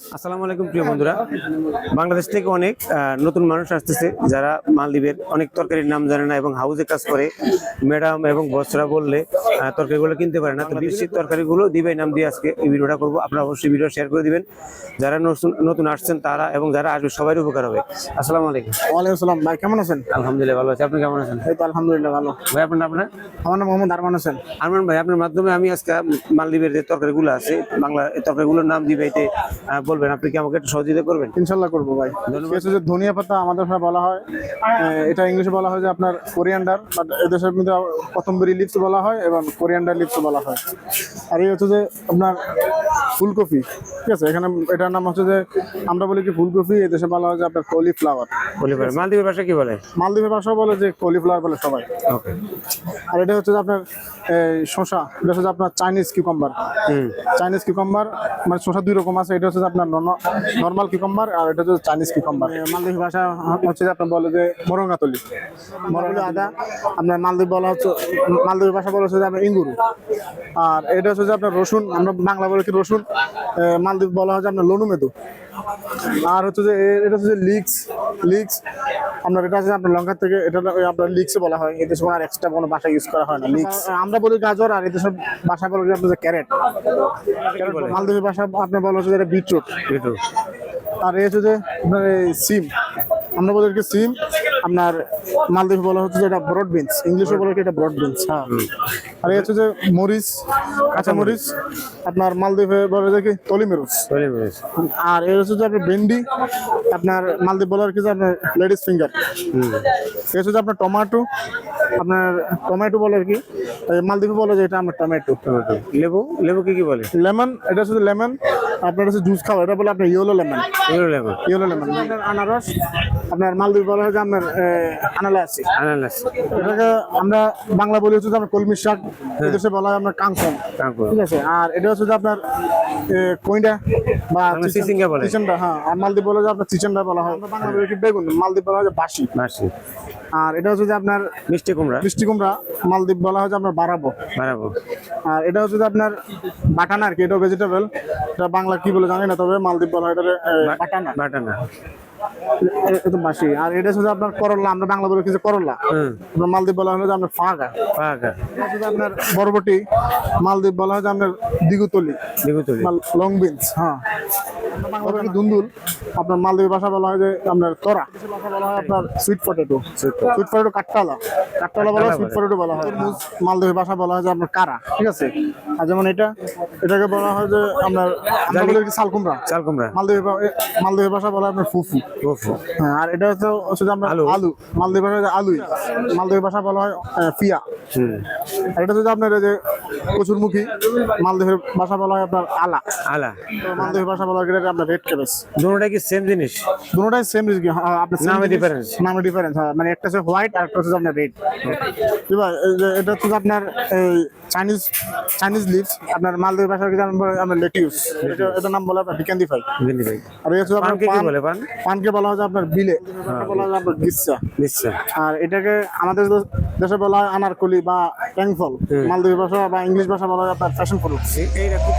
আসসালামু আলাইকুম প্রিয় বন্ধুরা। বাংলাদেশ থেকে অনেক নতুন মানুষ আসতেছে যারা মালদ্বীপের অনেক তরকারির নাম জানে না এবং হাউসে কাজ করে। ম্যাডাম এবং বসরা বললে তরকারিগুলো কিনতে পারে না। তো বিদেশি তরকারিগুলো দিবে নাম দিয়ে আজকে এই ভিডিওটা করব। আপনারা অবশ্যই ভিডিও শেয়ার করে দিবেন। যারা নতুন নতুন আসছেন তারা এবং যারা আসবে সবাই উপকার হবে। আসসালামু আলাইকুম। ওয়ালাইকুম আসসালাম। ভাই কেমন আছেন? আলহামদুলিল্লাহ ভালো আছি। আপনি কেমন আছেন? এই তো আলহামদুলিল্লাহ ভালো। ভাই আপনার আপনার আমার নাম মোহাম্মদ আরমান হোসেন। আরমান ভাই আপনার মাধ্যমে আমি আজকে মালদ্বীপের যে তরকারিগুলো আছে বাংলা এই তরকারিগুলোর নাম দিবাইতে আহ, বলবেন আপনি কি আমাকে একটু সহযোগিতা করবেন? ইনশাল্লাহ করব ভাই। ধন্যবাদ। যে ধনিয়া পাতা আমাদের ভাষায় বলা হয়। এটা ইংলিশে বলা হয় যে আপনার কোরিয়ান্ডার বাট এদেশের মধ্যে কতম্বরি লিপস বলা হয় এবং কোরিয়ান্ডার লিপস বলা হয়। আর এই হচ্ছে যে আপনার ফুলকপি। ঠিক আছে এখানে এটার নাম হচ্ছে যে আমরা বলি কি ফুলকপি এদেশে বলা হয় যে আপনার কলিফ্লাওয়ার। পারেন মালদ্বীপের ভাষা কি বলে? মালদ্বীপের ভাষাও বলে যে কলিফ্লাওয়ার বলে সবাই। ওকে। আর এটা হচ্ছে যে আপনার এই, শসা এটা হচ্ছে আপনার চাইনিজ কিউকাম্বার হুম। চাইনিজ কিউকাম্বার মানে শসা দুই রকম আছে এটা হচ্ছে যে আপনার নর্মাল কিউকাম্বার আর এটা হচ্ছে চাইনিজ কিউকাম্বার মালদ্বীপ ভাষা হচ্ছে যে আপনার বলে যে মরঙ্গাতলি। মরঙ্গা আদা আপনার মালদ্বীপ বলা হচ্ছে মালদ্বীপ ভাষা বলা হচ্ছে যে আপনার ইঙ্গুরু। আর এটা হচ্ছে যে আপনার রসুন আমরা বাংলা বলে কি রসুন? এ, মালদ্বীপ বলা হয় যে আপনার লনুমেদু। আর হচ্ছে যে এটা হচ্ছে লিক্স লিক্স। আপনার এটা আছে আপনার লঙ্কা থেকে এটা আপনার লিক্সে বলা হয়। এতে সময় আর এক্সট্রা কোনো ভাষা ইউজ করা হয় না লিক্স। আমরা বলি গাজর আর এতে সব ভাষা বলে আপনার যে ক্যারেট। মালদ্বীপের ভাষা আপনার বলা হচ্ছে যে এটা বিটরুট। আর এই হচ্ছে যে আপনার এই সিম। আমরা বলি সিম। আপনার মালদ্বীপ বলা হচ্ছে যে এটা ব্রড বিনস ইংলিশে বলে কি এটা ব্রড বিনস হ্যাঁ। আর এই হচ্ছে যে মরিচ কাঁচা মরিচ আপনার মালদ্বীপে বলে যে কি? বেশ আর এর হচ্ছে যে আপনার ভেন্ডি আপনার মালদ্বীপ বলার কি যে আপনার লেডিস ফিঙ্গার এর হচ্ছে যে আপনার টমেটো আপনার টমেটো বলে আর কি? এই মালদ্বীপে বলে যে এটা আমরা টমেটো। টমেটো। লেবু? লেবু কি কি বলে? লেমন এটা হচ্ছে লেমন আপনার হচ্ছে জুস খাওয়া এটা বলে আপনার yellow lemon yellow lemon yellow lemon আনারস আপনার মালদ্বীপ বলা হয় যে আপনার আনালাসি। আনালাস। এটাকে আমরা বাংলা বলি হচ্ছে যে আপনার কলমি শাক এদেশে বলা হয় আপনার কাঙ্কন ঠিক আছে? আর এটা হচ্ছে যে আপনার এ, কইন্ডা বা চিচিঙ্গা বলে। চিচেন্ডা হ্যাঁ আর মালদ্বীপ বলে যে আপনার চিচেন্ডা বলা হয়। আমরা বাংলা বলি কি বেগুন? মালদ্বীপ বলা হয় যে বাসি মাসি আর এটা হচ্ছে যে আপনার মিষ্টি কুমড়া। মিষ্টি কুমড়া মালদ্বীপ বলা হয় যে আপনার বাড়াবো বাড়াবো আর এটা হচ্ছে যে আপনার বাটানা আর কি এটা ভেজিটেবল এটা বাংলা কি বলে জানি না তবে মালদ্বীপ বলা হয় এটা বাটানা। বাটানা। বাসি। আর এটা আপনার করলা আমরা বাংলা বলে কিছু যে করলা আপনার মালদ্বীপ বলা হলো যে আপনার ফাঁকা। ফাঁকা। আপনার বরবটি মালদ্বীপ বলা হয় যে আপনার দিগুতলি দেখো লং বিনস হ্যাঁ। দুন্দুল? আপনার মালদ্বীপ ভাষা বলা হয় যে আপনার তোরা। বলা হয় আপনার সুইট পটেটো সুইট পটেটো কাঠটালা কাঠটালা বলা হয় সুইট পটেটো বলা হয়। তরমুজ মালদ্বীপ ভাষা বলা হয় যে আপনার কারা ঠিক আছে? আর যেমন এটা এটাকে বলা হয় যে আপনার আমরা বলি কি শালকুমড়া? চাল কুমড়া মালদ্বীপ মালদ্বীপ ভাষা বলা হয় আপনার ফুফু। ওফো হ্যাঁ আর এটা হচ্ছে যে আপনার আলু। আলু। মালদ্বীপ ভাষা আলুই। মালদ্বীপ ভাষা বলা হয় ফিয়া। হুম। আর এটা হচ্ছে আপনার যে কচুরমুখী মালদ্বীপের ভাষা বলা হয় আপনার আলা। আলা। তো মালদ্বীপের ভাষা বলা হয় আপনার রেড ক্যাবেজ দুটোটা কি সেম জিনিস? দুটোটাই সেম আপনার নামে জিনিস, difference। নামে ডিফারেন্স হ্যাঁ মানে একটা হচ্ছে হোয়াইট আর একটা হচ্ছে আপনার রেড এবার এটা হচ্ছে আপনার এই চাইনিজ চাইনিজ লিভস আপনার ভাষার লেটিউস এটা নাম বলে আপনার ভিকান্দি ফাই আর এই হচ্ছে আপনার পান বলে পান? পানকে বলা হয় আপনার বিলে। বলা হয় আপনার গিচ্ছা নিশ্চয় আর এটাকে আমাদের দেশে বলা হয় আনারকলি বা ট্যাংফল মালদ্বীপ ভাষা বা ইংলিশ ভাষা বলার আপনার ফ্যাশন প্রোডাক্ট এটা খুব